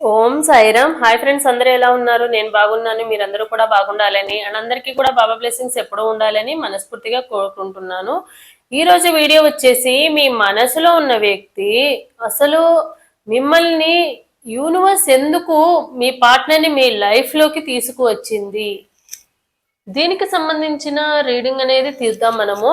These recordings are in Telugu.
ఓం సాయిరామ్. హాయ్ ఫ్రెండ్స్ అందరూ ఎలా ఉన్నారు? నేను బాగున్నాను మీరందరూ కూడా బాగుండాలని అండ్ అందరికీ కూడా బాబా బ్లెస్సింగ్స్ ఎప్పుడూ ఉండాలని మనస్ఫూర్తిగా కోరుకుంటున్నాను. ఈ రోజు వీడియో వచ్చేసి మీ మనసులో ఉన్న వ్యక్తి అసలు మిమ్మల్ని యూనివర్స్ ఎందుకు మీ పార్ట్నర్ని మీ లైఫ్లోకి తీసుకువచ్చింది? దీనికి సంబంధించిన రీడింగ్ అనేది తీద్దాం మనము.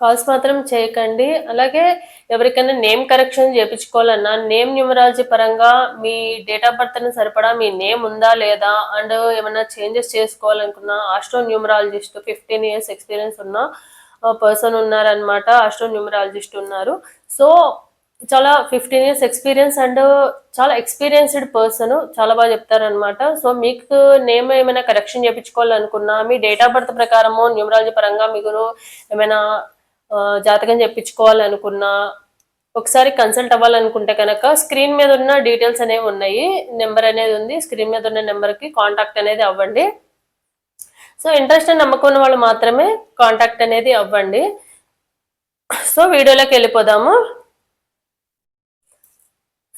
కాల్స్ మాత్రం చేయకండి. అలాగే ఎవరికైనా నేమ్ కరెక్షన్ చేయించుకోవాలన్నా నేమ్ న్యూమరాలజీ పరంగా మీ డేట్ ఆఫ్ బర్త్ని సరిపడా మీ నేమ్ ఉందా లేదా అండ్ ఏమైనా changes చేసుకోవాలనుకున్నా astro numerologist fifteen years experience ఉన్న పర్సన్ ఉన్నారనమాట ఆస్ట్రో న్యూమరాలజిస్ట్ ఉన్నారు. సో చాలా ఫిఫ్టీన్ ఇయర్స్ ఎక్స్పీరియన్స్ అండ్ చాలా ఎక్స్పీరియన్స్డ్ పర్సన్ చాలా బాగా చెప్తారనమాట సో మీకు నేమ్ ఏమైనా కరెక్షన్ చేయించుకోవాలనుకున్నా మీ డేట్ ఆఫ్ బర్త్ ప్రకారము న్యూమరాలజీ పరంగా మీకు ఏమైనా జాతకం చెప్పించుకోవాలనుకున్నా ఒకసారి కన్సల్ట్ అవ్వాలనుకుంటే కనుక స్క్రీన్ మీద ఉన్న డీటెయిల్స్ అనేవి ఉన్నాయి నెంబర్ అనేది ఉంది స్క్రీన్ మీద ఉన్న నెంబర్కి కాంటాక్ట్ అనేది అవ్వండి. సో ఇంట్రెస్ట్ నమ్మకం ఉన్న వాళ్ళు మాత్రమే కాంటాక్ట్ అనేది అవ్వండి. సో వీడియోలోకి వెళ్ళిపోదాము.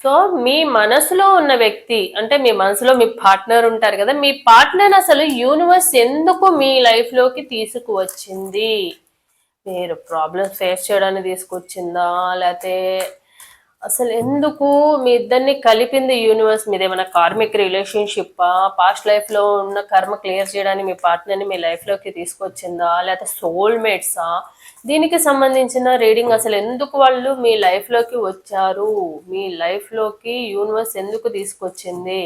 సో మీ మనసులో ఉన్న వ్యక్తి అంటే మీ మనసులో మీ పార్ట్నర్ ఉంటారు కదా మీ పార్ట్నర్ అసలు యూనివర్స్ ఎందుకు మీ లైఫ్లోకి తీసుకువచ్చింది? మీరు ప్రాబ్లమ్స్ ఫేస్ చేయడానికి తీసుకొచ్చిందా? లేకపోతే అసలు ఎందుకు మీ ఇద్దరిని కలిపింది యూనివర్స్ మీద ఏమైనా కార్మిక్ రిలేషన్షిప్ పాస్ట్ లైఫ్లో ఉన్న కర్మ క్లియర్ చేయడానికి మీ పార్ట్నర్ని మీ లైఫ్లోకి తీసుకొచ్చిందా? లేకపోతే సోల్మేట్సా దీనికి సంబంధించిన రీడింగ్ అసలు ఎందుకు వాళ్ళు మీ లైఫ్లోకి వచ్చారు? మీ లైఫ్లోకి యూనివర్స్ ఎందుకు తీసుకొచ్చింది?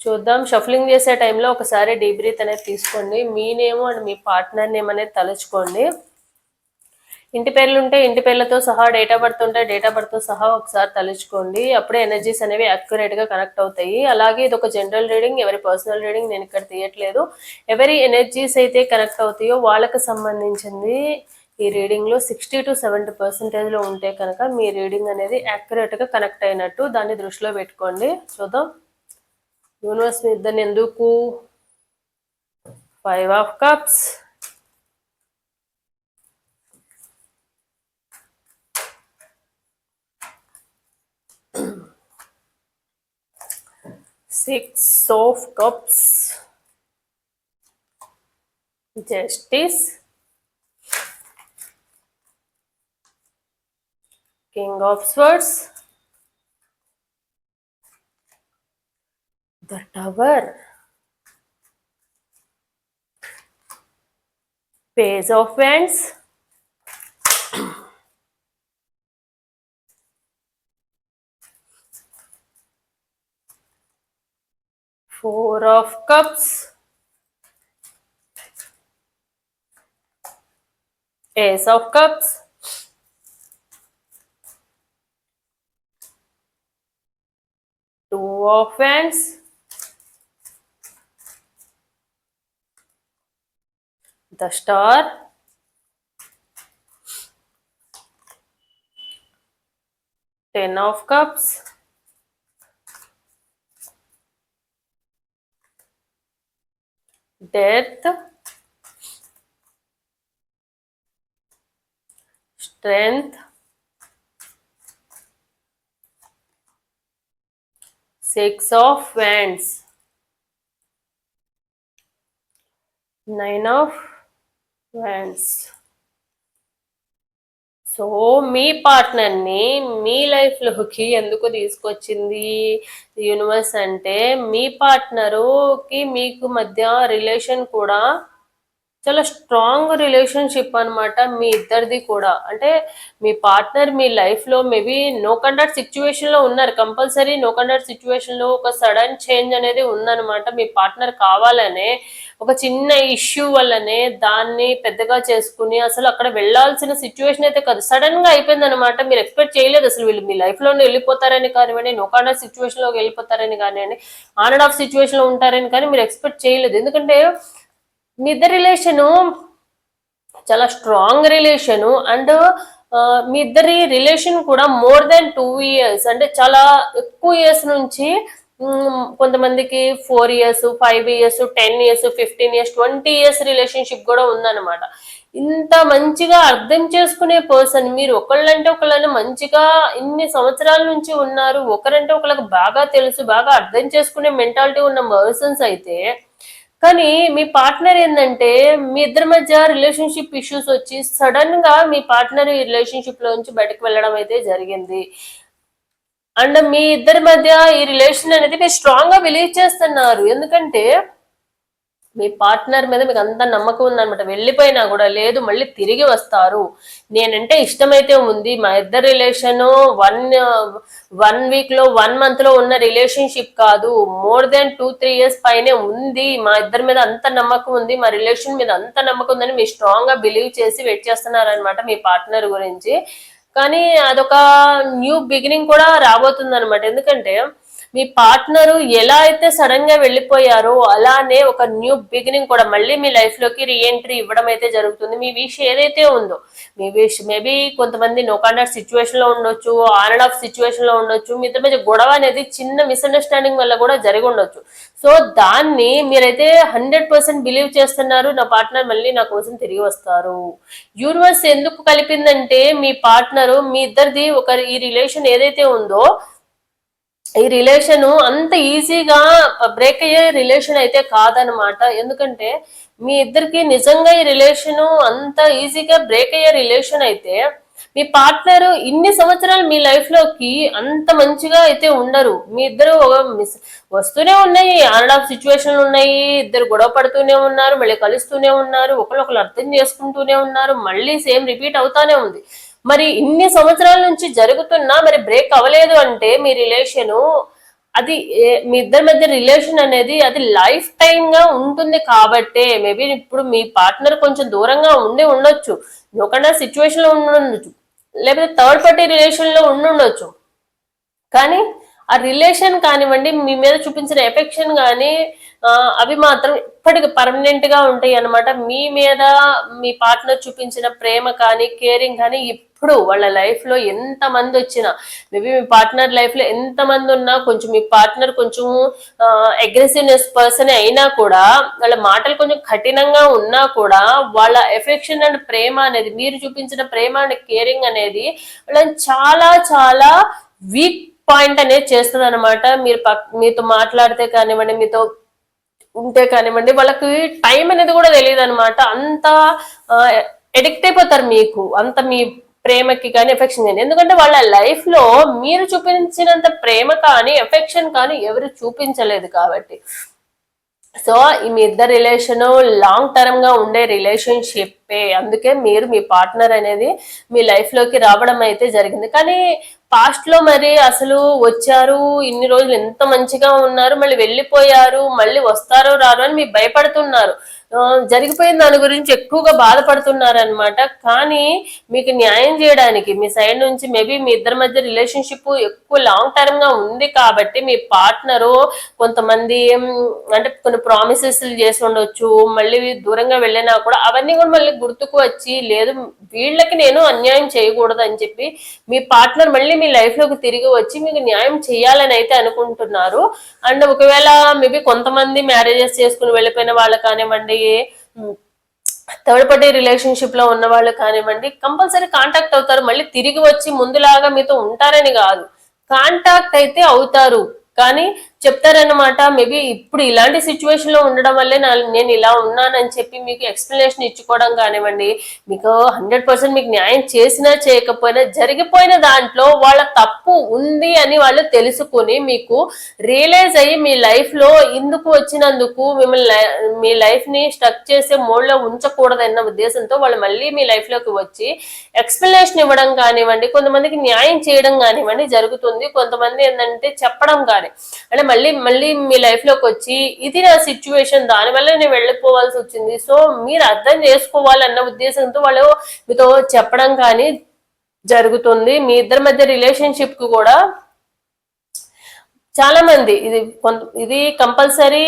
చూద్దాం. షఫలింగ్ చేసే టైంలో ఒకసారి డీబ్రీత్ అనేది తీసుకోండి. మీ నేమ్ అండ్ మీ పార్ట్నర్ నేమ్ అనేది తలుచుకోండి. ఇంటి పేర్లు ఉంటే ఇంటి పేర్లతో సహా డేట్ ఆఫ్ బర్త్ ఉంటే డేట్ ఆఫ్ బర్త్తో సహా ఒకసారి తలుచుకోండి. అప్పుడే ఎనర్జీస్ అనేవి అక్యురేట్గా కనెక్ట్ అవుతాయి. అలాగే ఇది ఒక జనరల్ రీడింగ్ ఎవరి పర్సనల్ రీడింగ్ నేను ఇక్కడ తీయట్లేదు. ఎవరి ఎనర్జీస్ అయితే కనెక్ట్ అవుతాయో వాళ్ళకి సంబంధించింది ఈ రీడింగ్లో సిక్స్టీ టు సెవెంటీ పర్సెంటేజ్లో ఉంటే కనుక మీ రీడింగ్ అనేది యాక్యురేట్గా కనెక్ట్ అయినట్టు దాన్ని దృష్టిలో పెట్టుకోండి. చూద్దాం. యూనివర్స్ మీ ఇద్దరిని ఎందుకు? Five of cups six of cups. Justice king of swords. The tower. Page of wands. Four of cups. Ace of cups. Two of wands. The star. Ten of cups death. Strength. Six of wands. Nine of wands so మీ పార్ట్నర్ని మీ లైఫ్లోకి ఎందుకు తీసుకొచ్చింది యూనివర్స్ అంటే మీ పార్ట్నరుకి మీకు మధ్య రిలేషన్ కూడా చాలా స్ట్రాంగ్ రిలేషన్షిప్ అనమాట మీ ఇద్దరిది కూడా. అంటే మీ పార్ట్నర్ మీ లైఫ్లో మేబీ నో కండక్ట్ సిచ్యువేషన్లో ఉన్నారు. కంపల్సరీ నో కండక్ట్ సిచ్యువేషన్లో ఒక సడన్ చేంజ్ అనేది ఉందనమాట మీ పార్ట్నర్ కావాలనే ఒక చిన్న ఇష్యూ వల్లనే దాన్ని పెద్దగా చేసుకుని అసలు అక్కడ వెళ్ళాల్సిన సిచ్యువేషన్ అయితే కాదు. సడన్గా అయిపోయింది అనమాట మీరు ఎక్స్పెక్ట్ చేయలేదు అసలు వీళ్ళు మీ లైఫ్లోనే వెళ్ళిపోతారని కానివ్వండి నో కండర్ సిచ్యువేషన్లోకి వెళ్ళిపోతారని కానివ్వండి ఆన్ అండ్ ఆఫ్ సిచ్యువేషన్లో ఉంటారని కానీ మీరు ఎక్స్పెక్ట్ చేయలేదు. ఎందుకంటే మీ రిలేషను చాలా స్ట్రాంగ్ రిలేషను అండ్ మీ ఇద్దరి రిలేషన్ కూడా మోర్ దెన్ టూ ఇయర్స్ అంటే చాలా ఎక్కువ ఇయర్స్ నుంచి కొంతమందికి four years five years ten years fifteen years twenty years relationship కూడా ఉందన్నమాట. ఇంత మంచిగా అర్థం చేసుకునే పర్సన్ మీరు ఒకళ్ళంటే ఒకళ్ళని మంచిగా ఇన్ని సంవత్సరాల నుంచి ఉన్నారు ఒకరంటే ఒకళ్ళకి బాగా తెలుసు బాగా అర్థం చేసుకునే మెంటాలిటీ ఉన్న పర్సన్స్ అయితే కానీ మీ పార్ట్నర్ ఏంటంటే మీ ఇద్దరి మధ్య రిలేషన్షిప్ ఇష్యూస్ వచ్చి సడన్గా మీ పార్ట్నర్ ఈ రిలేషన్షిప్ లోంచి బయటకు వెళ్ళడం అయితే జరిగింది. అండ్ మీ ఇద్దరి మధ్య ఈ రిలేషన్ అనేది మీరు స్ట్రాంగ్గా బిలీవ్ చేస్తున్నారు. ఎందుకంటే మీ పార్ట్నర్ మీద మీకు అంత నమ్మకం ఉందనమాట వెళ్ళిపోయినా కూడా లేదు మళ్ళీ తిరిగి వస్తారు. నేనంటే ఇష్టమైతే ఉంది. మా ఇద్దరు రిలేషన్ వన్ వన్ వీక్లో వన్ మంత్లో ఉన్న రిలేషన్షిప్ కాదు. More than two three years పైనే ఉంది. మా ఇద్దరి మీద అంత నమ్మకం ఉంది. మా రిలేషన్ మీద అంత నమ్మకం ఉందని మీరు స్ట్రాంగ్గా బిలీవ్ చేసి వెయిట్ చేస్తున్నారనమాట మీ పార్ట్నర్ గురించి. కానీ అదొక న్యూ బిగినింగ్ కూడా రాబోతుంది అనమాట ఎందుకంటే మీ పార్ట్నర్ ఎలా అయితే సడన్గా వెళ్ళిపోయారో అలానే ఒక న్యూ బిగినింగ్ కూడా మళ్ళీ మీ లైఫ్లోకి రీఎంట్రీ ఇవ్వడం అయితే జరుగుతుంది. మీ విష్ ఏదైతే ఉందో మీ విష్ మేబీ కొంతమంది నో కాంటాక్ట్ సిచ్యువేషన్లో ఉండొచ్చు ఆన్ అండ్ ఆఫ్ సిచ్యువేషన్లో ఉండొచ్చు మీ మధ్య గొడవ అనేది చిన్న మిస్అండర్స్టాండింగ్ వల్ల కూడా జరిగి ఉండొచ్చు. సో దాన్ని మీరైతే హండ్రెడ్ పర్సెంట్ బిలీవ్ చేస్తున్నారు నా పార్ట్నర్ మళ్ళీ నా కోసం తిరిగి వస్తారు. యూనివర్స్ ఎందుకు కలిపిందంటే మీ పార్ట్నర్ మీ ఇద్దరిది ఒక ఈ రిలేషన్ ఏదైతే ఉందో ఈ రిలేషన్ అంత ఈజీగా బ్రేక్ అయ్యే రిలేషన్ అయితే కాదనమాట ఎందుకంటే మీ ఇద్దరికి నిజంగా ఈ రిలేషన్ అంత ఈజీగా బ్రేక్ అయ్యే రిలేషన్ అయితే మీ పార్ట్నర్ ఇన్ని సంవత్సరాలు మీ లైఫ్లోకి అంత మంచిగా అయితే ఉండరు. మీ ఇద్దరు మిస్ వస్తూనే ఉన్నాయి ఆన్ ఆఫ్ సిచ్యువేషన్లు ఉన్నాయి ఇద్దరు గొడవ పడుతూనే ఉన్నారు మళ్ళీ కలుస్తూనే ఉన్నారు ఒకరినొకరు అర్థం చేసుకుంటూనే ఉన్నారు మళ్ళీ సేమ్ రిపీట్ అవుతానే ఉంది. మరి ఇన్ని సంవత్సరాల నుంచి జరుగుతున్నా మరి బ్రేక్ అవ్వలేదు అంటే మీ రిలేషను అది మీ ఇద్దరి మధ్య రిలేషన్ అనేది అది లైఫ్ టైమ్గా ఉంటుంది కాబట్టే మేబీ ఇప్పుడు మీ పార్ట్నర్ కొంచెం దూరంగా ఉండి ఉండొచ్చు. ఒకనా సిచ్యువేషన్లో ఉండొచ్చు. లేకపోతే థర్డ్ పార్టీ రిలేషన్లో ఉండి ఉండొచ్చు. కానీ ఆ రిలేషన్ కానివ్వండి మీ మీద చూపించిన ఎఫెక్షన్ కానీ అవి మాత్రం ఇప్పటికి పర్మనెంట్గా ఉంటాయి అనమాట మీ మీద మీ పార్ట్నర్ చూపించిన ప్రేమ కానీ కేరింగ్ కానీ ఇప్పుడు వాళ్ళ లైఫ్లో వచ్చినా మేబీ మీ పార్ట్నర్ లైఫ్లో ఉన్నా కొంచెం మీ పార్ట్నర్ కొంచెం అగ్రెసివ్నెస్ పర్సన్ అయినా కూడా వాళ్ళ మాటలు కొంచెం కఠినంగా ఉన్నా కూడా వాళ్ళ ఎఫెక్షన్ అండ్ ప్రేమ అనేది మీరు చూపించిన ప్రేమ అండ్ కేరింగ్ అనేది వాళ్ళని చాలా చాలా వీక్ పాయింట్ అనేది చేస్తుంది అనమాట మీరు పక్ మీతో మాట్లాడితే కానివ్వండి మీతో ఉంటే కానివ్వండి వాళ్ళకి టైం అనేది కూడా తెలియదు అనమాట అంత ఎడిక్ట్ అయిపోతారు మీకు. అంత మీ ప్రేమకి కానీ ఎఫెక్షన్ కానీ. ఎందుకంటే వాళ్ళ లైఫ్లో మీరు చూపించినంత ప్రేమ కానీ ఎఫెక్షన్ కానీ ఎవరు చూపించలేదు కాబట్టి. సో ఈ మీ ఇద్దరు రిలేషను లాంగ్ టర్మ్గా ఉండే రిలేషన్షిప్పే అందుకే మీరు మీ పార్ట్నర్ అనేది మీ లైఫ్లోకి రావడం అయితే జరిగింది. కానీ పాస్ట్లో మరి అసలు వచ్చారు ఇన్ని రోజులు ఎంత మంచిగా ఉన్నారు మళ్ళీ వెళ్ళిపోయారు మళ్ళీ వస్తారో రారు అని మీరు భయపడుతున్నారు. జరిగిపోయిన దాని గురించి ఎక్కువగా బాధపడుతున్నారు అనమాట కానీ మీకు న్యాయం చేయడానికి మీ సైడ్ నుంచి మేబీ మీ ఇద్దరి మధ్య రిలేషన్షిప్ ఎక్కువ లాంగ్ టర్మ్గా ఉంది కాబట్టి మీ పార్ట్నరు కొంతమంది అంటే కొన్ని ప్రామిసెస్ చేసి ఉండొచ్చు మళ్ళీ దూరంగా వెళ్ళినా కూడా అవన్నీ కూడా మళ్ళీ గుర్తుకు వచ్చి లేదు వీళ్ళకి నేను అన్యాయం చేయకూడదు అని చెప్పి మీ పార్ట్నర్ మళ్ళీ మీ లైఫ్లోకి తిరిగి వచ్చి మీకు న్యాయం చేయాలని అయితే అనుకుంటున్నారు. అండ్ ఒకవేళ మేబీ కొంతమంది మ్యారేజెస్ చేసుకుని వెళ్ళిపోయిన వాళ్ళు కానివ్వండి ఏ థర్డ్ పార్టీ రిలేషన్షిప్లో ఉన్న వాళ్ళు కానివ్వండి కంపల్సరీ కాంటాక్ట్ అవుతారు. మళ్ళీ తిరిగి వచ్చి ముందులాగా మీతో ఉంటారని కాదు. కాంటాక్ట్ అయితే అవుతారు. కానీ చెప్తారన్నమాట. మేబీ ఇప్పుడు ఇలాంటి సిచ్యువేషన్లో ఉండడం వల్లే నేను ఇలా ఉన్నానని చెప్పి మీకు ఎక్స్ప్లెనేషన్ ఇచ్చుకోవడం కానివ్వండి మీకు హండ్రెడ్ పర్సెంట్ మీకు న్యాయం చేసినా చేయకపోయినా జరిగిపోయిన దాంట్లో వాళ్ళ తప్పు ఉంది అని వాళ్ళు తెలుసుకుని మీకు రియలైజ్ అయ్యి మీ లైఫ్లో ఇందుకు వచ్చినందుకు మిమ్మల్ని మీ లైఫ్ని స్టక్ చేసే మోడ్లో ఉంచకూడదన్న ఉద్దేశంతో వాళ్ళు మళ్ళీ మీ లైఫ్లోకి వచ్చి ఎక్స్ప్లెనేషన్ ఇవ్వడం కానివ్వండి కొంతమందికి న్యాయం చేయడం కానివ్వండి జరుగుతుంది. కొంతమంది ఏంటంటే చెప్పడం కానీ అంటే మళ్ళీ మళ్ళీ మీ లైఫ్లోకి వచ్చి ఇది నా సిచ్యువేషన్ దానివల్ల నేను వెళ్ళిపోవాల్సి వచ్చింది. సో మీరు అర్థం చేసుకోవాలన్న ఉద్దేశంతో వాళ్ళు మీతో చెప్పడం కానీ జరుగుతుంది. మీ ఇద్దరి మధ్య రిలేషన్షిప్కి కూడా చాలా మంది ఇది ఇది కంపల్సరీ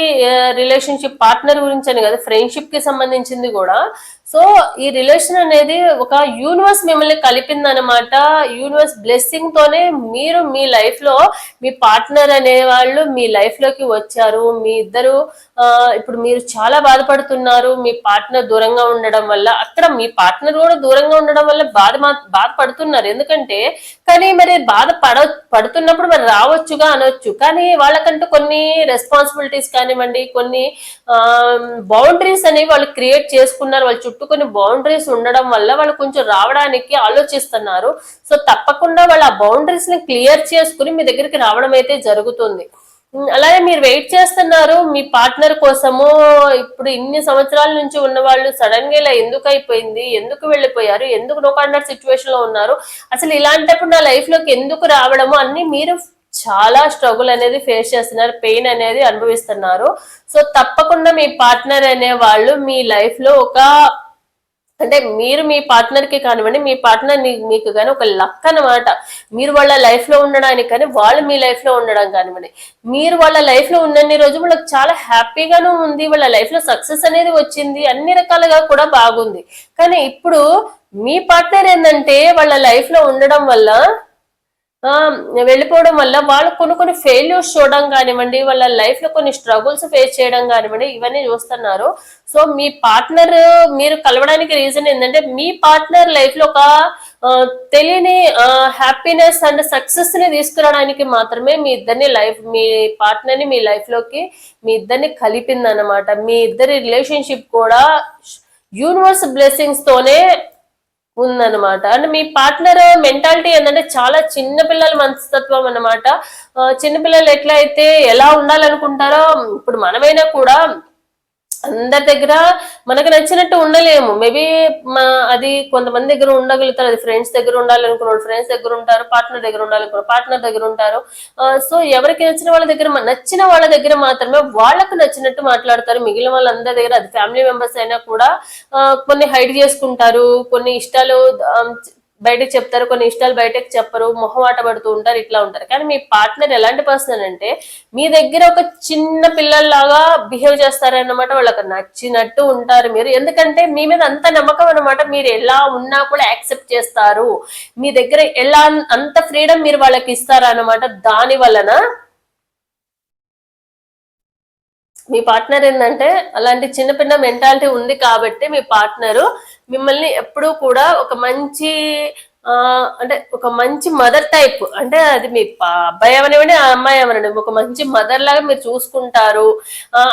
రిలేషన్షిప్ పార్ట్నర్ గురించి అని కదా ఫ్రెండ్షిప్కి సంబంధించింది కూడా. సో ఈ రిలేషన్ అనేది ఒక యూనివర్స్ మిమ్మల్ని కలిపింది అనమాట యూనివర్స్ బ్లెస్సింగ్ తోనే మీరు మీ లైఫ్లో మీ పార్ట్నర్ అనే వాళ్ళు మీ లైఫ్లోకి వచ్చారు. మీ ఇద్దరు ఇప్పుడు మీరు చాలా బాధపడుతున్నారు. మీ పార్ట్నర్ దూరంగా ఉండడం వల్ల అక్కడ మీ పార్ట్నర్ కూడా దూరంగా ఉండడం వల్ల బాధ బాధపడుతున్నారు. ఎందుకంటే కానీ మరి బాధ పడ పడుతున్నప్పుడు మరి రావచ్చుగా అనొచ్చు. కానీ వాళ్ళకంటూ కొన్ని రెస్పాన్సిబిలిటీస్ కానివ్వండి కొన్ని బౌండరీస్ అనేవి వాళ్ళు క్రియేట్ చేసుకున్నారు. వాళ్ళు చుట్టూ కొన్ని బౌండరీస్ ఉండడం వల్ల వాళ్ళు కొంచెం రావడానికి ఆలోచిస్తున్నారు. సో తప్పకుండా వాళ్ళు ఆ బౌండరీస్ని క్లియర్ చేసుకుని మీ దగ్గరికి రావడం అయితే జరుగుతుంది. అలాగే మీరు వెయిట్ చేస్తున్నారు మీ పార్ట్నర్ కోసము ఇప్పుడు ఇన్ని సంవత్సరాల నుంచి ఉన్న వాళ్ళు సడన్గా ఇలా ఎందుకు అయిపోయింది ఎందుకు వెళ్ళిపోయారు ఎందుకు నో కాంటాక్ట్ సిచ్యువేషన్లో ఉన్నారు అసలు ఇలాంటప్పుడు నా లైఫ్లోకి ఎందుకు రావడము అన్ని మీరు చాలా స్ట్రగుల్ అనేది ఫేస్ చేస్తున్నారు పెయిన్ అనేది అనుభవిస్తున్నారు. సో తప్పకుండా మీ పార్ట్నర్ అనే వాళ్ళు మీ లైఫ్లో ఒక అంటే మీరు మీ పార్ట్నర్కి కానివ్వండి మీ పార్ట్నర్ మీకు కానీ ఒక లక్ అన్నమాట. మీరు వాళ్ళ లైఫ్లో ఉండడానికి కానీ వాళ్ళు మీ లైఫ్లో ఉండడం కానివ్వండి. మీరు వాళ్ళ లైఫ్లో ఉన్నన్ని రోజు వాళ్ళకి చాలా హ్యాపీగాను ఉంది. వాళ్ళ లైఫ్లో సక్సెస్ అనేది వచ్చింది. అన్ని రకాలుగా కూడా బాగుంది. కానీ ఇప్పుడు మీ పార్ట్నర్ ఏంటంటే వాళ్ళ లైఫ్లో ఉండడం వల్ల వెళ్ళిపోవడం వల్ల వాళ్ళు కొన్ని కొన్ని ఫెయిల్యూర్స్ చూడడం కానివ్వండి వాళ్ళ లైఫ్లో కొన్ని స్ట్రగుల్స్ ఫేస్ చేయడం కానివ్వండి ఇవన్నీ చూస్తున్నారు. సో మీ పార్ట్నర్ మీరు కలవడానికి రీజన్ ఏంటంటే మీ పార్ట్నర్ లైఫ్లో ఒక తెలియని హ్యాపీనెస్ అండ్ సక్సెస్ని తీసుకురావడానికి మాత్రమే మీ ఇద్దరిని లైఫ్ మీ పార్ట్నర్ని మీ లైఫ్లోకి మీ ఇద్దరిని కలిపింది అనమాట మీ ఇద్దరి రిలేషన్షిప్ కూడా యూనివర్స్ బ్లెస్సింగ్స్ తోనే ఉందన్నమాట. అండ్ మీ పార్ట్నర్ మెంటాలిటీ ఏంటంటే చాలా చిన్న పిల్లల మనస్తత్వం అన్నమాట. ఆ, చిన్నపిల్లలు ఎట్లా అయితే ఎలా ఉండాలనుకుంటారో ఇప్పుడు మనమైనా కూడా అందరి దగ్గర మనకు నచ్చినట్టు ఉండలేము. మేబీ అది కొంతమంది దగ్గర ఉండగలుగుతారు. అది ఫ్రెండ్స్ దగ్గర ఉండాలనుకున్నాడు ఫ్రెండ్స్ దగ్గర ఉంటారు పార్ట్నర్ దగ్గర ఉండాలనుకున్నారు పార్ట్నర్ దగ్గర ఉంటారు. సో ఎవరికి నచ్చిన వాళ్ళ దగ్గర నచ్చిన వాళ్ళ దగ్గర మాత్రమే వాళ్ళకు నచ్చినట్టు మాట్లాడతారు. మిగిలిన వాళ్ళందరి దగ్గర అది ఫ్యామిలీ మెంబర్స్ అయినా కూడా కొన్ని హైడ్ చేసుకుంటారు. కొన్ని ఇష్టాలు బయటకు చెప్తారు కొన్ని ఇష్టాలు బయటకు చెప్పరు మొహమాట పడుతూ ఉంటారు ఇట్లా ఉంటారు. కానీ మీ పార్ట్నర్ ఎలాంటి పర్సన్ అంటే మీ దగ్గర ఒక చిన్న పిల్లల్లాగా బిహేవ్ చేస్తారన్నమాట వాళ్ళకి నచ్చినట్టు ఉంటారు మీరు. ఎందుకంటే మీ మీద అంత నమ్మకం అనమాట మీరు ఎలా ఉన్నా కూడా యాక్సెప్ట్ చేస్తారు. మీ దగ్గర ఎలా అంత ఫ్రీడమ్ మీరు వాళ్ళకి ఇస్తారన్నమాట. దాని వలన మీ పార్ట్నర్ ఏంటంటే అలాంటి చిన్నపిన్న మెంటాలిటీ ఉంది కాబట్టి మీ పార్ట్నరు మిమ్మల్ని ఎప్పుడూ కూడా ఒక మంచి అంటే ఒక మంచి మదర్ టైప్ అంటే అది మీ అబ్బాయి అవనివ్వండి ఆ అమ్మాయి అవనివ్వండి. ఒక మంచి మదర్ లాగా మీరు చూసుకుంటారు.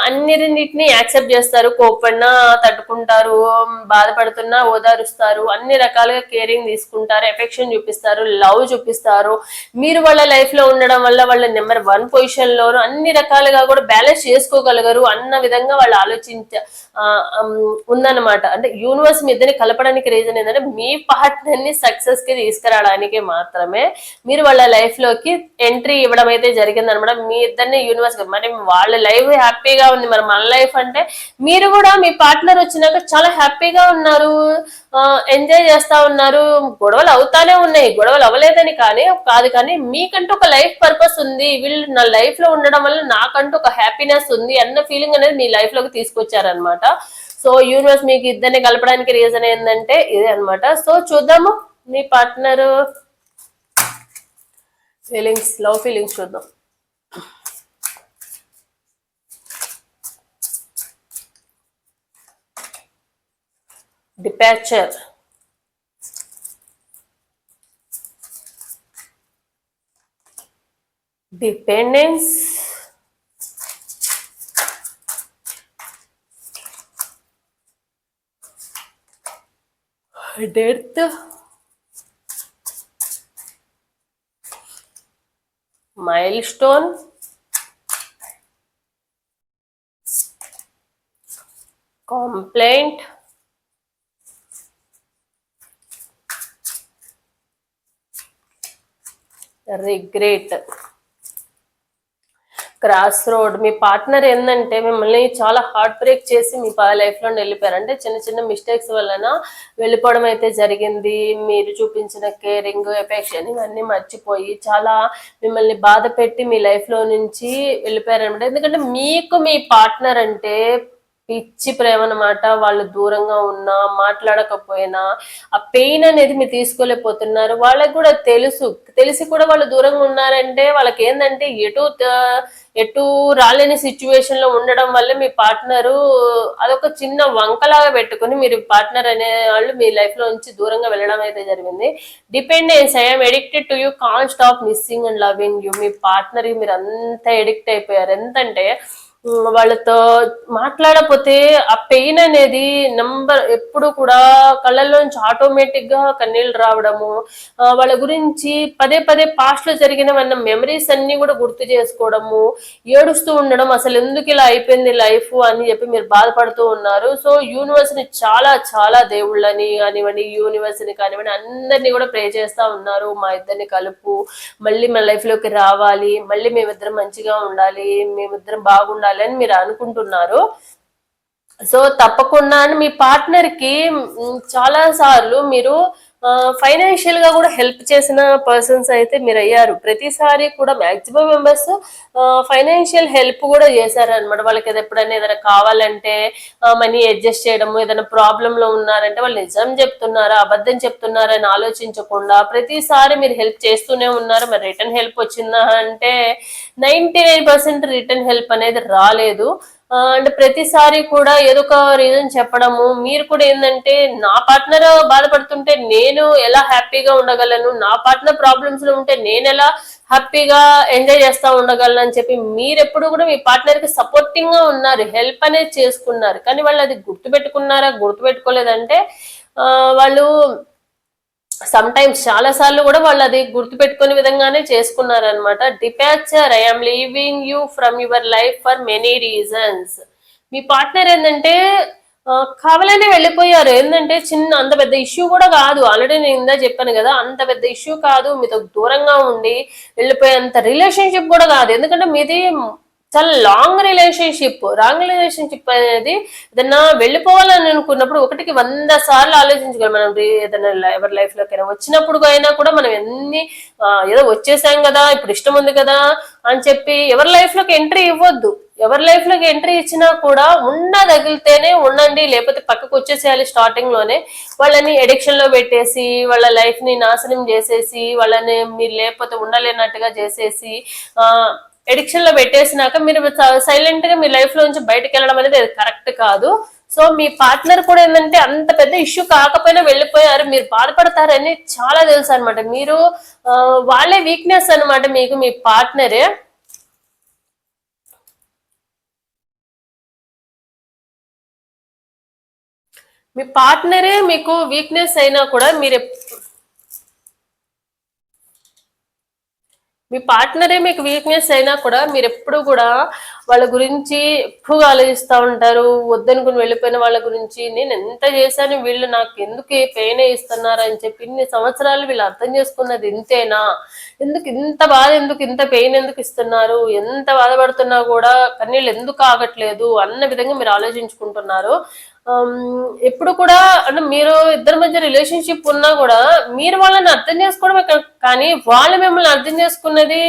అన్నిటిని యాక్సెప్ట్ చేస్తారు. కోపడినా తట్టుకుంటారు బాధపడుతున్నా ఓదారుస్తారు. అన్ని రకాలుగా కేరింగ్ తీసుకుంటారు. ఎఫెక్షన్ చూపిస్తారు. లవ్ చూపిస్తారు. మీరు వాళ్ళ లైఫ్లో ఉండడం వల్ల వాళ్ళ నెంబర్ వన్ పొజిషన్ లోను అన్ని రకాలుగా కూడా బ్యాలెన్స్ చేసుకోగలగరు అన్న విధంగా వాళ్ళు ఆలోచించ ఉందన్నమాట. అంటే యూనివర్స్ మీ ఇద్దరిని కలపడానికి రీజన్ ఏంటంటే మీ పార్ట్నర్ని సక్సెస్ కి తీసుకురావడానికి మాత్రమే మీరు వాళ్ళ లైఫ్లోకి ఎంట్రీ ఇవ్వడం అయితే జరిగింది అనమాట మీ ఇద్దరిని యూనివర్స్ మరి వాళ్ళ లైఫ్ హ్యాపీగా ఉంది. మరి మన లైఫ్ అంటే మీరు కూడా మీ పార్ట్నర్ వచ్చినాక చాలా హ్యాపీగా ఉన్నారు. ఎంజాయ్ చేస్తా ఉన్నారు. గొడవలు అవుతానే ఉన్నాయి. గొడవలు అవ్వలేదని కానీ కాదు కానీ మీకంటూ ఒక లైఫ్ పర్పస్ ఉంది. వీళ్ళు నా లైఫ్లో ఉండడం వల్ల నాకంటూ ఒక హ్యాపీనెస్ ఉంది అన్న ఫీలింగ్ అనేది మీ లైఫ్లోకి తీసుకొచ్చారనమాట. సో యూనివర్స్ మీకు ఇద్దరిని కలపడానికి రీజన్ ఏంటంటే ఇదే అన్నమాట. సో చూద్దాము. నీ పార్ట్నర్ ఫీలింగ్స్ లవ్ ఫీలింగ్స్ చూద్దాం. Departure dependence death milestone. Complaint. Regret. Cross road మీ పార్ట్నర్ ఏంటంటే మిమ్మల్ని చాలా హార్ట్ బ్రేక్ చేసి మీ లైఫ్లో వెళ్ళిపోయారు. అంటే చిన్న చిన్న మిస్టేక్స్ వలన వెళ్ళిపోవడం అయితే జరిగింది. మీరు చూపించిన కేరింగ్ ఎఫెక్షన్ ఇవన్నీ మర్చిపోయి చాలా మిమ్మల్ని బాధ పెట్టి మీ లైఫ్లో నుంచి వెళ్ళిపోయారు అనమాట ఎందుకంటే మీకు మీ పార్ట్నర్ అంటే పిచ్చి ప్రేమ అనమాట వాళ్ళు దూరంగా ఉన్నా మాట్లాడకపోయినా ఆ పెయిన్ అనేది మీరు తీసుకోలేకపోతున్నారు. వాళ్ళకి కూడా తెలుసు. తెలిసి కూడా వాళ్ళు దూరంగా ఉన్నారంటే వాళ్ళకి ఏంటంటే ఎటు ఎటు రాలేని సిచ్యువేషన్లో ఉండడం వల్ల మీ పార్ట్నరు అదొక చిన్న వంకలాగా పెట్టుకుని మీరు పార్ట్నర్ అనే వాళ్ళు మీ లైఫ్లో నుంచి దూరంగా వెళ్ళడం అయితే జరిగింది. Dependence I'm addicted to you can stop missing and loving you me partner మీరు అంత ఎడిక్ట్ అయిపోయారు. ఎంతంటే వాళ్ళతో మాట్లాడకపోతే ఆ పెయిన్ అనేది నంబర్ ఎప్పుడు కూడా కళ్ళల్లోంచి ఆటోమేటిక్గా కన్నీళ్ళు రావడము వాళ్ళ గురించి పదే పదే పాస్ట్లో జరిగినవన్న మెమరీస్ అన్ని కూడా గుర్తు చేసుకోవడము ఏడుస్తూ ఉండడం అసలు ఎందుకు ఇలా అయిపోయింది లైఫ్ అని చెప్పి మీరు బాధపడుతూ ఉన్నారు. సో యూనివర్స్ని చాలా చాలా దేవుళ్ళని కానివ్వండి యూనివర్స్ని కానివ్వండి అందరినీ కూడా ప్రే చేస్తా ఉన్నారు. మా ఇద్దరిని కలుపు మళ్ళీ మన లైఫ్లోకి రావాలి మళ్ళీ మేమిద్దరం మంచిగా ఉండాలి మేమిద్దరం బాగుండాలి అని మీరు అనుకుంటున్నారు. సో తప్పకుండా మీ పార్ట్నర్కి చాలా సార్లు మీరు ఫైనాన్షియల్గా కూడా హెల్ప్ చేసిన పర్సన్స్ అయితే మీరు అయ్యారు ప్రతిసారి కూడా మాక్సిమం మెంబర్స్ ఫైనాన్షియల్ హెల్ప్ కూడా చేశారు అనమాట వాళ్ళకి ఏదో ఎప్పుడైనా ఏదైనా కావాలంటే మనీ అడ్జస్ట్ చేయడము ఏదైనా ప్రాబ్లమ్లో ఉన్నారంటే వాళ్ళు నిజం చెప్తున్నారా అబద్ధం చెప్తున్నారా అని ఆలోచించకుండా ప్రతిసారి మీరు హెల్ప్ చేస్తూనే ఉన్నారు. మరి రిటర్న్ హెల్ప్ వచ్చిందా అంటే నైన్టీ పర్సెంట్ రిటర్న్ హెల్ప్ అనేది రాలేదు. అండ్ ప్రతిసారి కూడా ఏదో ఒక రీజన్ చెప్పడము. మీరు కూడా ఏంటంటే నా పార్ట్నర్ బాధపడుతుంటే నేను ఎలా హ్యాపీగా ఉండగలను? నా పార్ట్నర్ ప్రాబ్లమ్స్లో ఉంటే నేను ఎలా హ్యాపీగా ఎంజాయ్ చేస్తా ఉండగలను అని చెప్పి మీరు ఎప్పుడు కూడా మీ పార్ట్నర్కి సపోర్టింగ్గా ఉన్నారు. హెల్ప్ అనేది చేసుకున్నారు. కానీ వాళ్ళు అది గుర్తుపెట్టుకున్నారా గుర్తుపెట్టుకోలేదంటే ఆ, వాళ్ళు సమ్ టైమ్స్ చాలా సార్లు కూడా వాళ్ళు అది గుర్తుపెట్టుకునే విధంగానే చేసుకున్నారనమాట departure I'm leaving you from your life for many reasons me partner ఏంటంటే కావాలనే వెళ్ళిపోయారు. ఏంటంటే చిన్న అంత పెద్ద ఇష్యూ కూడా కాదు. ఆల్రెడీ నేను ఇందా చెప్పాను కదా అంత పెద్ద ఇష్యూ కాదు. మీతో దూరంగా ఉండి వెళ్ళిపోయేంత రిలేషన్షిప్ కూడా కాదు. ఎందుకంటే మీది చాలా లాంగ్ రిలేషన్షిప్ రాంగ్ రిలేషన్షిప్ అనేది ఏదన్నా వెళ్ళిపోవాలని అనుకున్నప్పుడు ఒకటికి వంద సార్లు ఆలోచించగలం మనం ఏదైనా ఎవరి లైఫ్ లోకైనా వచ్చినప్పుడు అయినా కూడా మనం ఎన్ని ఏదో వచ్చేసాం కదా ఇప్పుడు ఇష్టం ఉంది కదా అని చెప్పి ఎవరి లైఫ్లోకి ఎంట్రీ ఇవ్వద్దు. ఎవరి లైఫ్లోకి ఎంట్రీ ఇచ్చినా కూడా ఉన్న తగిలితేనే ఉండండి. లేకపోతే పక్కకు వచ్చేసేయాలి స్టార్టింగ్లోనే. వాళ్ళని ఎడిక్షన్లో పెట్టేసి వాళ్ళ లైఫ్ని నాశనం చేసేసి వాళ్ళని మీరు లేకపోతే ఉండలేనట్టుగా చేసేసి ఆ ఎడిక్షన్లో పెట్టేసినాక మీరు సైలెంట్గా మీ లైఫ్లో నుంచి బయటకు వెళ్ళడం అనేది కరెక్ట్ కాదు. సో మీ పార్ట్నర్ కూడా ఏంటంటే అంత పెద్ద ఇష్యూ కాకపోయినా వెళ్ళిపోయారు. మీరు బాధపడతారని చాలా తెలుసు అనమాట మీరు వాళ్ళే వీక్నెస్ అనమాట మీకు మీ పార్ట్నరే మీ పార్ట్నరే మీకు వీక్నెస్ అయినా కూడా మీరు మీ పార్ట్నరే మీకు వీక్నెస్ అయినా కూడా మీరు ఎప్పుడు కూడా వాళ్ళ గురించి ఎక్కువగా ఆలోచిస్తూ ఉంటారు. వద్దనుకుని వెళ్ళిపోయిన వాళ్ళ గురించి నేను ఎంత చేశాను వీళ్ళు నాకు ఎందుకు పెయిన్ ఇస్తున్నారు? అని చెప్పి ఇన్ని సంవత్సరాలు వీళ్ళు అర్థం చేసుకున్నది ఇంతేనా? ఎందుకు ఇంత బాధ ఎందుకు ఇంత పెయిన్ ఎందుకు ఇస్తున్నారు? ఎంత బాధపడుతున్నా కూడా కన్నీళ్ళు ఎందుకు ఆగట్లేదు? అన్న విధంగా మీరు ఆలోచించుకుంటున్నారు. ఎప్పుడు కూడా అంటే మీరు ఇద్దరి మధ్య రిలేషన్షిప్ ఉన్నా కూడా మీరు వాళ్ళని అర్థం చేసుకోవడం కానీ వాళ్ళు మిమ్మల్ని అర్థం చేసుకున్నది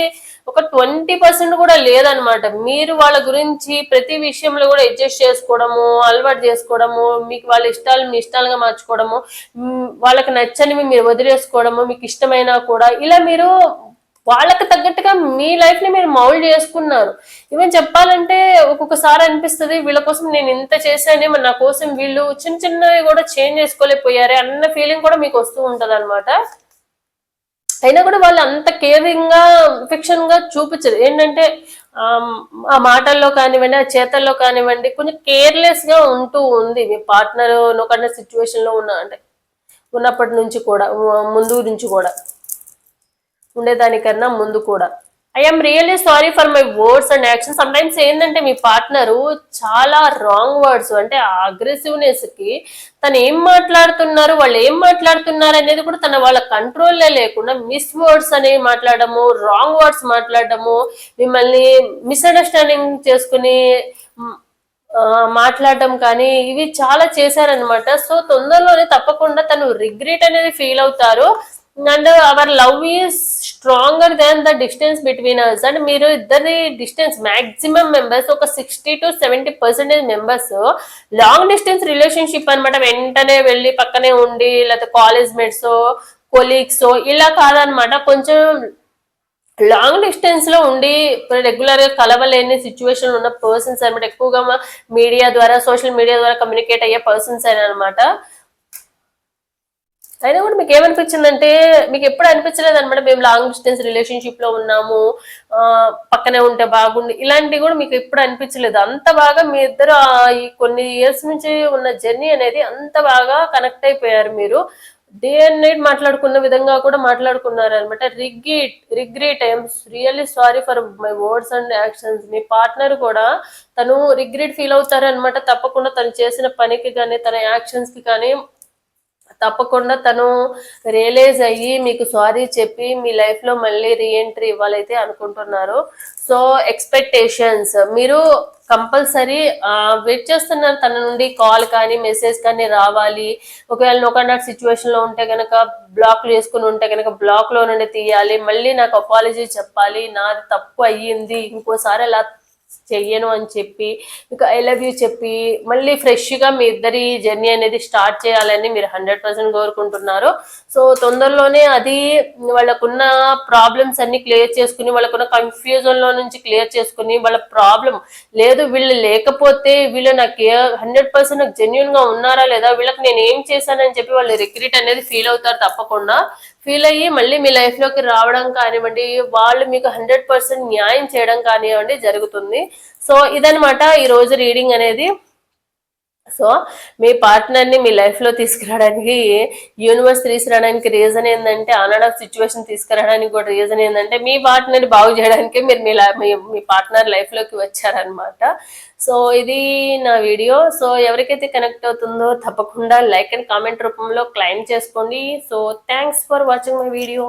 ఒక ట్వంటీ పర్సెంట్ కూడా లేదనమాట మీరు వాళ్ళ గురించి ప్రతి విషయంలో కూడా అడ్జస్ట్ చేసుకోవడము అలవాటు చేసుకోవడము మీకు వాళ్ళ ఇష్టాలు మీ ఇష్టాలుగా మార్చుకోవడము వాళ్ళకి నచ్చనివి మీరు వదిలేసుకోవడము మీకు ఇష్టమైనా కూడా ఇలా మీరు వాళ్ళకి తగ్గట్టుగా మీ లైఫ్ని మీరు మౌల్డ్ చేసుకున్నారు. ఈవెన్ చెప్పాలంటే ఒక్కొక్కసారి అనిపిస్తుంది వీళ్ళ కోసం నేను ఇంత చేశానే మరి నా కోసం వీళ్ళు చిన్న చిన్నవి కూడా చేంజ్ చేసుకోలేకపోయారే అన్న ఫీలింగ్ కూడా మీకు వస్తూ ఉంటది అయినా కూడా వాళ్ళు అంత కేరింగ్గా ఫిక్షన్గా చూపించదు ఏంటంటే ఆ మాటల్లో కానివ్వండి ఆ చేతల్లో కానివ్వండి కొంచెం కేర్లెస్గా ఉంటూ ఉంది. మీ పార్ట్నర్ నొకన్న సిచ్యువేషన్లో ఉన్న అంటే ఉన్నప్పటి నుంచి కూడా ముందు నుంచి కూడా. ఉండేదానికన్నా ముందు కూడా. I'm really sorry for my words and action sometimes ఏంటంటే మీ పార్ట్నరు చాలా రాంగ్ వర్డ్స్ అంటే అగ్రెసివ్నెస్కి తను ఏం మాట్లాడుతున్నారు వాళ్ళు ఏం మాట్లాడుతున్నారు అనేది కూడా తన వాళ్ళ కంట్రోల్లో లేకుండా మిస్ వర్డ్స్ అనేవి మాట్లాడము రాంగ్ వర్డ్స్ మాట్లాడము మిమ్మల్ని మిస్అండర్స్టాండింగ్ చేసుకుని మాట్లాడటం మాట్లాడడం కానీ ఇవి చాలా చేశారనమాట సో తొందరలోనే తప్పకుండా తను రిగ్రెట్ అనేది ఫీల్ అవుతారు. And our love is stronger than the distance between us and మీరు ఇద్దరి డిస్టెన్స్ మాక్సిమం మెంబర్స్ ఒక sixty to seventy percentage members long distance relationship అనమాట వెంటనే వెళ్ళి పక్కనే ఉండి లేకపోతే కాలేజ్ మేట్స్ కొలీగ్స్ ఇలా కాదనమాట కొంచెం లాంగ్ డిస్టెన్స్లో ఉండి రెగ్యులర్గా కలవలేని సిచ్యువేషన్ ఉన్న పర్సన్స్ అనమాట ఎక్కువగా మీడియా ద్వారా సోషల్ మీడియా ద్వారా కమ్యూనికేట్ అయ్యే పర్సన్స్ అనమాట అయినా కూడా మీకు ఏమనిపించిందంటే మీకు ఎప్పుడు అనిపించలేదు అనమాట మేము లాంగ్ డిస్టెన్స్ రిలేషన్షిప్లో ఉన్నాము పక్కనే ఉంటే బాగుండి ఇలాంటివి కూడా మీకు ఎప్పుడు అనిపించలేదు. అంత బాగా మీ ఇద్దరు ఈ కొన్ని ఇయర్స్ నుంచి ఉన్న జర్నీ అనేది అంత బాగా కనెక్ట్ అయిపోయారు మీరు. డే అండ్ నైట్ మాట్లాడుకున్న విధంగా కూడా మాట్లాడుకున్నారు అనమాట. Regret regret I'm really sorry for my words and actions me partner కూడా తను రిగ్రీట్ ఫీల్ అవుతారనమాట. తప్పకుండా తను చేసిన పనికి కానీ తన యాక్షన్స్కి కానీ తప్పకుండా తను రియలైజ్ అయ్యి మీకు సారీ చెప్పి మీ లైఫ్లో మళ్ళీ రీఎంట్రీ ఇవ్వాలైతే అనుకుంటున్నారు. సో ఎక్స్పెక్టేషన్స్ మీరు కంపల్సరీ వెయిట్ చేస్తున్నారు. తన నుండి కాల్ కానీ మెసేజ్ కానీ రావాలి. ఒకవేళ నొకనాట్ సిచ్యువేషన్లో ఉంటే కనుక బ్లాక్ వేసుకుని ఉంటే కనుక బ్లాక్లో నుండి తీయాలి. మళ్ళీ నాకు అపాలజీ చెప్పాలి. నాది తప్పు అయ్యింది. ఇంకోసారి అలా చెయ్యను అని చెప్పి మీకు ఐ లవ్ యూ చెప్పి మళ్ళీ ఫ్రెష్గా మీ ఇద్దరి జర్నీ అనేది స్టార్ట్ చేయాలని మీరు హండ్రెడ్ పర్సెంట్ కోరుకుంటున్నారు. సో తొందరలోనే అది వాళ్ళకున్న ప్రాబ్లమ్స్ అన్ని క్లియర్ చేసుకుని వాళ్ళకున్న కన్ఫ్యూజన్లో నుంచి క్లియర్ చేసుకుని వాళ్ళ ప్రాబ్లం లేదు వీళ్ళు లేకపోతే వీళ్ళు నాకు హండ్రెడ్ పర్సెంట్ నాకు జెన్యున్గా ఉన్నారా లేదా వీళ్ళకి నేను ఏం చేశానని చెప్పి వాళ్ళు రిగ్రెట్ అనేది ఫీల్ అవుతారు తప్పకుండా. ఫీల్ అయ్యి మళ్ళీ మీ లైఫ్లోకి రావడం కానివ్వండి వాళ్ళు మీకు హండ్రెడ్ పర్సెంట్ న్యాయం చేయడం కానివ్వండి జరుగుతుంది. సో ఇదనమాట ఈ రోజు రీడింగ్ అనేది. సో మీ పార్ట్నర్ని మీ లైఫ్లో తీసుకురావడానికి యూనివర్స్ తీసుకురావడానికి రీజన్ ఏంటంటే ఆన్ ఆఫ్ సిచ్యువేషన్ తీసుకురావడానికి కూడా రీజన్ ఏంటంటే మీ పార్ట్నర్ బాగు చేయడానికి మీరు మీ మీ- మీ పార్ట్నర్ లైఫ్లోకి వచ్చారనమాట సో ఇది నా వీడియో. సో ఎవరికైతే కనెక్ట్ అవుతుందో తప్పకుండా లైక్ అండ్ కామెంట్ రూపంలో క్లైమ్ చేసుకోండి. So thanks for watching my video